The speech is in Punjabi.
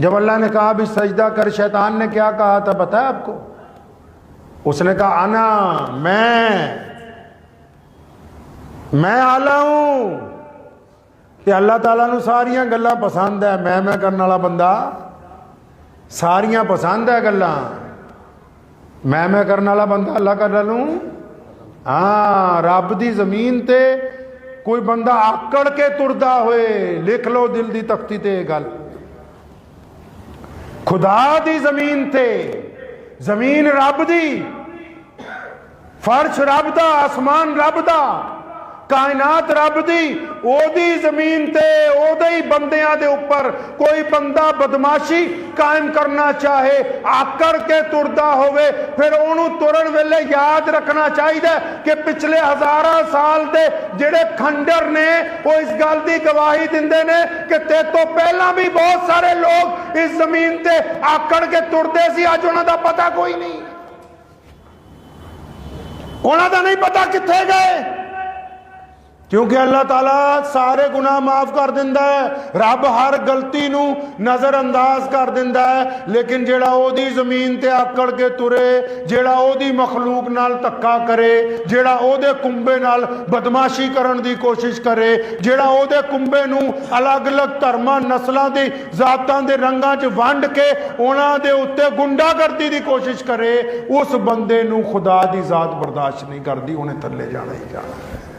जब अल्लाह ने कहा भी सजदा कर शैतान ने क्या कहा था पता है आपको उसने कहा आना मैं मैं आला हूं ਕਿ ਅੱਲਾਹ ਤਾਲਾ ਨੂੰ ਸਾਰੀਆਂ ਗੱਲਾਂ ਪਸੰਦ ਹੈ ਮੈਂ ਮੈਂ ਕਰਨ ਵਾਲਾ ਬੰਦਾ ਸਾਰੀਆਂ ਪਸੰਦ ਹੈ ਗੱਲਾਂ ਮੈਂ ਮੈਂ ਕਰਨ ਵਾਲਾ ਬੰਦਾ ਅੱਲਾਹ ਕਰ ਨੂੰ ਹਾਂ ਰੱਬ ਦੀ ਜ਼ਮੀਨ ਤੇ ਕੋਈ ਬੰਦਾ ਆਕੜ ਕੇ ਤੁਰਦਾ ਹੋਏ ਲਿਖ ਲਓ ਦਿਲ ਦੀ ਤਖਤੀ ਤੇ ਇਹ ਗੱਲ ਖੁਦਾ ਦੀ ਜ਼ਮੀਨ ਤੇ ਜ਼ਮੀਨ ਰੱਬ ਦੀ ਫਰਸ਼ ਰੱਬ ਦਾ ਆਸਮਾਨ ਰੱਬ ਦਾ। ਕਾਇਨਾਤ ਰੱਬ ਦੀ, ਉਹਦੀ ਜ਼ਮੀਨ ਤੇ, ਉਹਦੇ ਹੀ ਬੰਦਿਆਂ ਦੇ ਉੱਪਰ ਕੋਈ ਬੰਦਾ ਬਦਮਾਸ਼ੀ ਕਾਇਮ ਕਰਨਾ ਚਾਹੇ, ਆਕੜ ਕੇ ਤੁਰਦਾ ਹੋਵੇ, ਫਿਰ ਉਹਨੂੰ ਤੁਰਨ ਵੇਲੇ ਯਾਦ ਰੱਖਣਾ ਚਾਹੀਦਾ ਕਿ ਪਿਛਲੇ ਹਜ਼ਾਰਾਂ ਸਾਲ ਦੇ ਜਿਹੜੇ ਖੰਡਰ ਨੇ, ਉਹ ਇਸ ਗੱਲ ਦੀ ਗਵਾਹੀ ਦਿੰਦੇ ਨੇ ਕਿ ਤੇ ਤੋਂ ਪਹਿਲਾਂ ਵੀ ਬਹੁਤ ਸਾਰੇ ਲੋਕ ਇਸ ਜ਼ਮੀਨ ਤੇ ਆਕੜ ਕੇ ਤੁਰਦੇ ਸੀ, ਅੱਜ ਉਹਨਾਂ ਦਾ ਪਤਾ ਕੋਈ ਨਹੀਂ। ਉਹਨਾਂ ਦਾ ਨਹੀਂ ਪਤਾ ਕਿੱਥੇ ਗਏ। ਕਿਉਂਕਿ ਅੱਲਾਹ ਤਾਲਾ ਸਾਰੇ ਗੁਨਾਹ ਮਾਫ ਕਰ ਦਿੰਦਾ ਹੈ, ਰੱਬ ਹਰ ਗਲਤੀ ਨੂੰ ਨਜ਼ਰ ਅੰਦਾਜ਼ ਕਰ ਦਿੰਦਾ ਹੈ, ਲੇਕਿਨ ਜਿਹੜਾ ਉਹਦੀ ਜ਼ਮੀਨ ਤੇ ਆਕੜ ਕੇ ਤੁਰੇ, ਜਿਹੜਾ ਉਹਦੀ ਮਖਲੂਕ ਨਾਲ ਧੱਕਾ ਕਰੇ, ਜਿਹੜਾ ਉਹਦੇ ਕੁੰਬੇ ਨਾਲ ਬਦਮਾਸ਼ੀ ਕਰਨ ਦੀ ਕੋਸ਼ਿਸ਼ ਕਰੇ, ਜਿਹੜਾ ਉਹਦੇ ਕੁੰਬੇ ਨੂੰ ਅਲੱਗ-ਅਲੱਗ ਧਰਮਾਂ, ਨਸਲਾਂ ਦੀ ਜ਼ਾਤਾਂ ਦੇ ਰੰਗਾਂ 'ਚ ਵੰਡ ਕੇ ਉਹਨਾਂ ਦੇ ਉੱਤੇ ਗੁੰਡਾਗਰਦੀ ਦੀ ਕੋਸ਼ਿਸ਼ ਕਰੇ, ਉਸ ਬੰਦੇ ਨੂੰ ਖੁਦਾ ਦੀ ਜ਼ਾਤ ਬਰਦਾਸ਼ਤ ਨਹੀਂ ਕਰਦੀ, ਉਹਨੇ ਥੱਲੇ ਜਾਣਾ ਹੀ ਜਾਣਾ